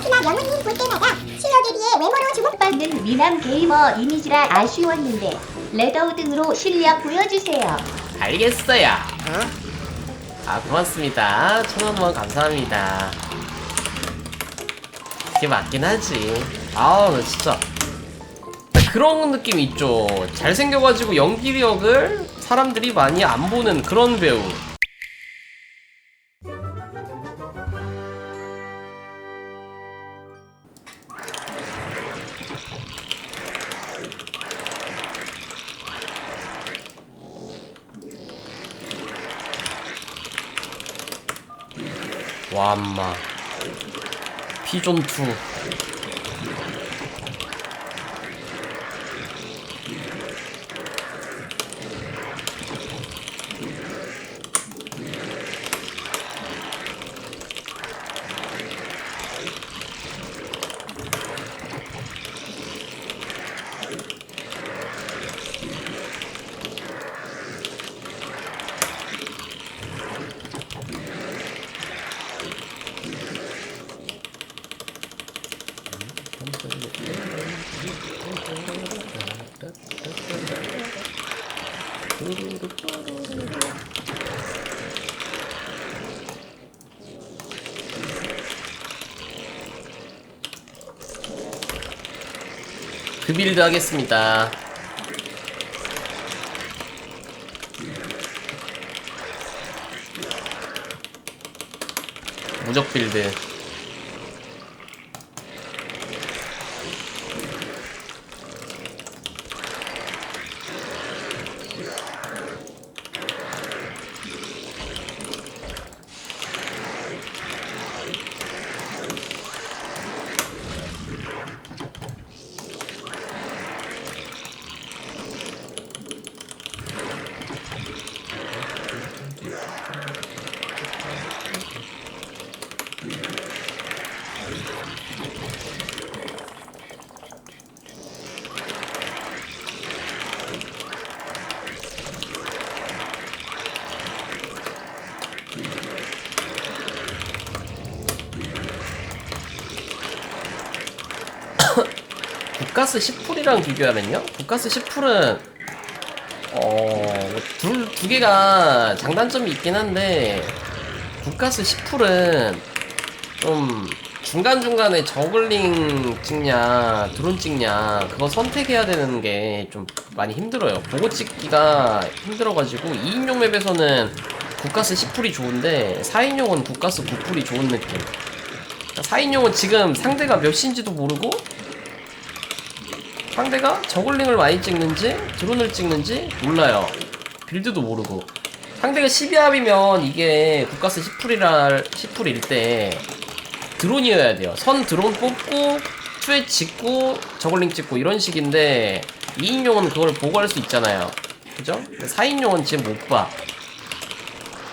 그렇구나 명훈님 볼 때마다 실력에 비해 외모로 주목받는 미남 게이머 이미지라 아쉬웠는데 레더우 등으로 실력 보여주세요. 알겠어요. 아 고맙습니다. 천원 후원 감사합니다. 그게 맞긴 하지. 아우 나 진짜 그런 느낌 있죠. 잘생겨가지고 연기력을 사람들이 많이 안 보는 그런 배우. 와마. 피존 2 그 빌드 하겠습니다. 무적 빌드. 국가스 10풀이랑 비교하면요? 국가스 10풀은 어, 둘, 두 개가 장단점이 있긴 한데 국가스 10풀은 좀 중간중간에 저글링 찍냐 드론 찍냐 그거 선택해야 되는 게 좀 많이 힘들어요 보고 찍기가 힘들어가지고 2인용 맵에서는 국가스 10풀이 좋은데 4인용은 국가스 9풀이 좋은 느낌 4인용은 지금 상대가 몇인지도 모르고 상대가 저글링을 많이 찍는지 드론을 찍는지 몰라요. 빌드도 모르고. 상대가 12합이면 이게 국가스 10풀이라 10풀일 때 드론이어야 돼요. 선 드론 뽑고 투에 찍고 저글링 찍고 이런 식인데 2인용은 그걸 보고 할 수 있잖아요. 그죠? 4인용은 지금 못봐.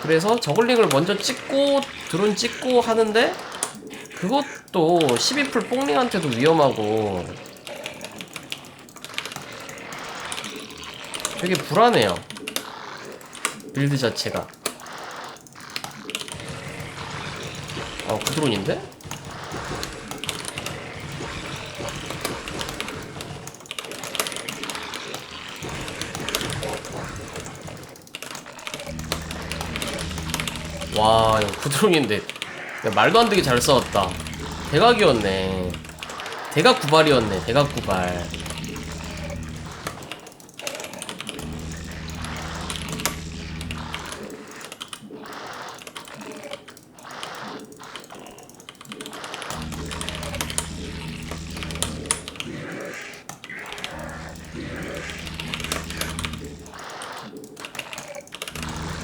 그래서 저글링을 먼저 찍고 드론 찍고 하는데 그것도 12풀 뽕링한테도 위험하고 되게 불안해요. 빌드 자체가. 어, 그 드론인데? 와, 이거 그 드론인데. 야, 말도 안 되게 잘 싸웠다. 대각이었네. 대각 구발이었네, 대각 구발.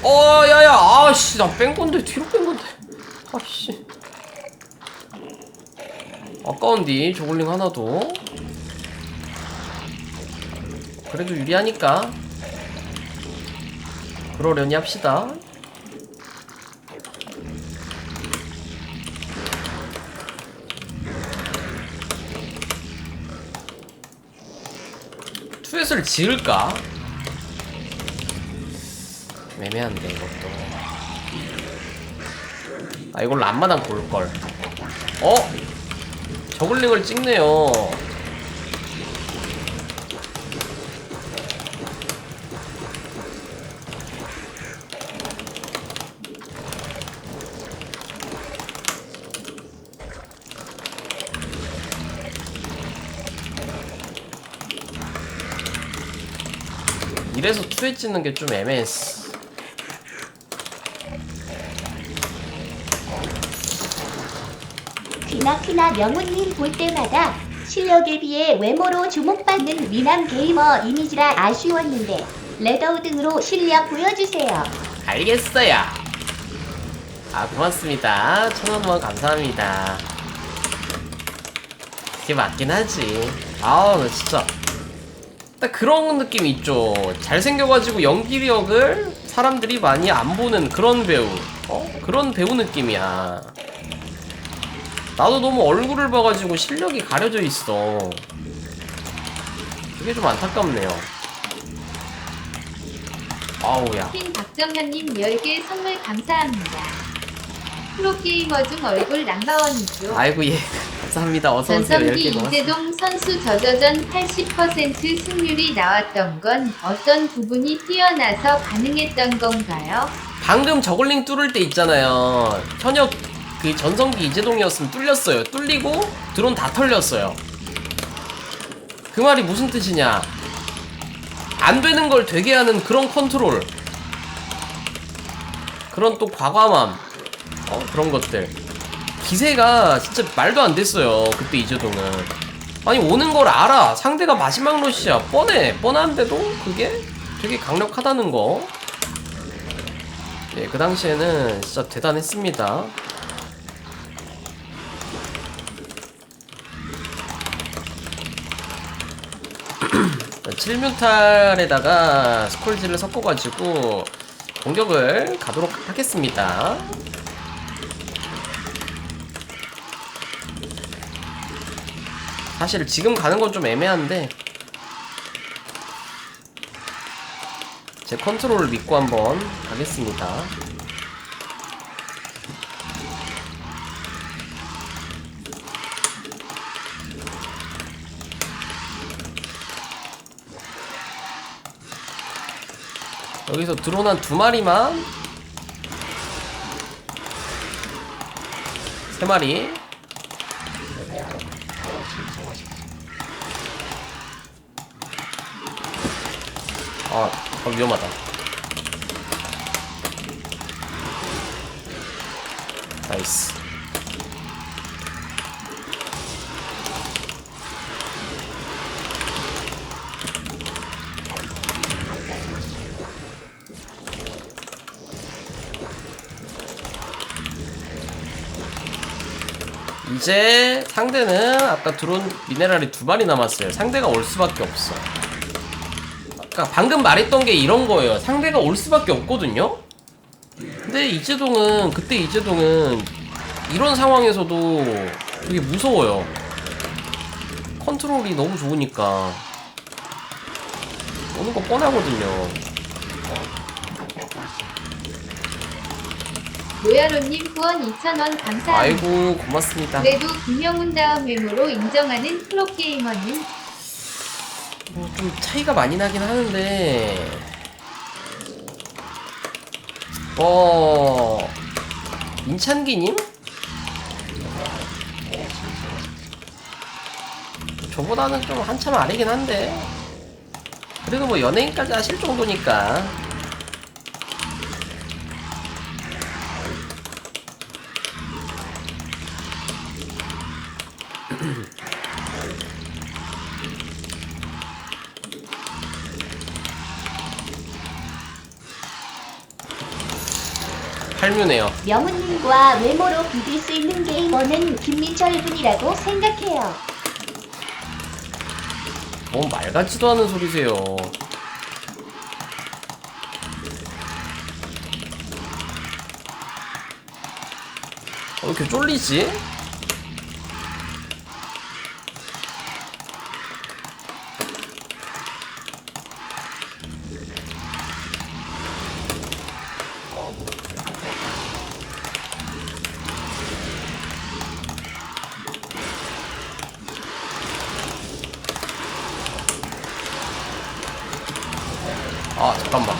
어, 야야, 아씨, 나 뺀 건데, 뒤로 뺀 건데. 아씨. 아까운디, 저글링 하나도. 그래도 유리하니까. 그러려니 합시다. 투엣을 지을까? 애매한데 이것도 아 이걸로 앞마당 볼걸 어? 저글링을 찍네요. 이래서 투에 찍는 게 좀 애매했어. 귀나귀나 명훈님 볼 때마다 실력에 비해 외모로 주목받는 미남 게이머 이미지라 아쉬웠는데 레더우 등으로 실력 보여주세요. 알겠어요. 아 고맙습니다. 천원 후원 감사합니다. 그게 맞긴 하지. 아우 나 진짜 딱 그런 느낌 있죠. 잘생겨가지고 연기력을 사람들이 많이 안 보는 그런 배우. 어? 그런 배우 느낌이야. 나도 너무 얼굴을 봐가지고 실력이 가려져 있어. 그게 좀 안타깝네요. 아우야. 핑 박정현님 10개 선물 감사합니다. 프로게이머 중 얼굴 남바원이죠. 아이고 예 감사합니다 어서 오세요 전성기 고맙습니다. 이재동 선수 저저전 80% 승률이 나왔던 건 어떤 부분이 뛰어나서 가능했던 건가요? 방금 저글링 뚫을 때 있잖아요 현역 그 전성기 이재동이었으면 뚫렸어요. 뚫리고 드론 다 털렸어요. 그 말이 무슨 뜻이냐? 안 되는 걸 되게 하는 그런 컨트롤. 그런 또 과감함. 어 그런 것들. 기세가 진짜 말도 안 됐어요 그때 이재동은. 아니 오는 걸 알아. 상대가 마지막 러시야 뻔해. 뻔한데도 그게 되게 강력하다는 거. 예, 그 당시에는 진짜 대단했습니다. 칠뮤탈에다가 스콜지를 섞어가지고 공격을 가도록 하겠습니다. 사실 지금 가는 건 좀 애매한데 제 컨트롤을 믿고 한번 가겠습니다. 여기서 드론 한 두 마리만 세 마리 아, 아 위험하다. 나이스. 이제 상대는 아까 드론 미네랄이 두 마리 남았어요. 상대가 올 수밖에 없어. 아까 방금 말했던 게 이런 거예요. 상대가 올 수밖에 없거든요. 근데 이재동은 그때 이재동은 이런 상황에서도 되게 무서워요. 컨트롤이 너무 좋으니까 오는 거 뻔하거든요. 로야로님 후원 2,000원 감사합니다. 아이고 고맙습니다. 그래도 김영훈 다음 외모로 인정하는 프로게이머님. 뭐 좀 차이가 많이 나긴 하는데. 어 인찬기님? 저보다는 좀 한참 아래긴 한데. 그래도 뭐 연예인까지 하실 정도니까 할뮤네요 명훈님과 외모로 비빌 수 있는 게이머는 김민철 분이라고 생각해요. 뭐말 같지도 않은 소리세요. 어, 왜 이렇게 쫄리지? 아 잠깐만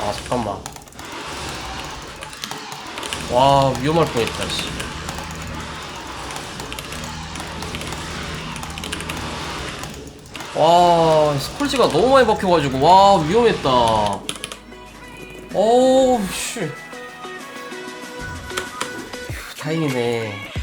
아 잠깐만 와 위험할 뻔했다 씨 와, 스콜지가 너무 많이 박혀가지고, 와, 위험했다. 어우, 씨. 휴, 다행이네.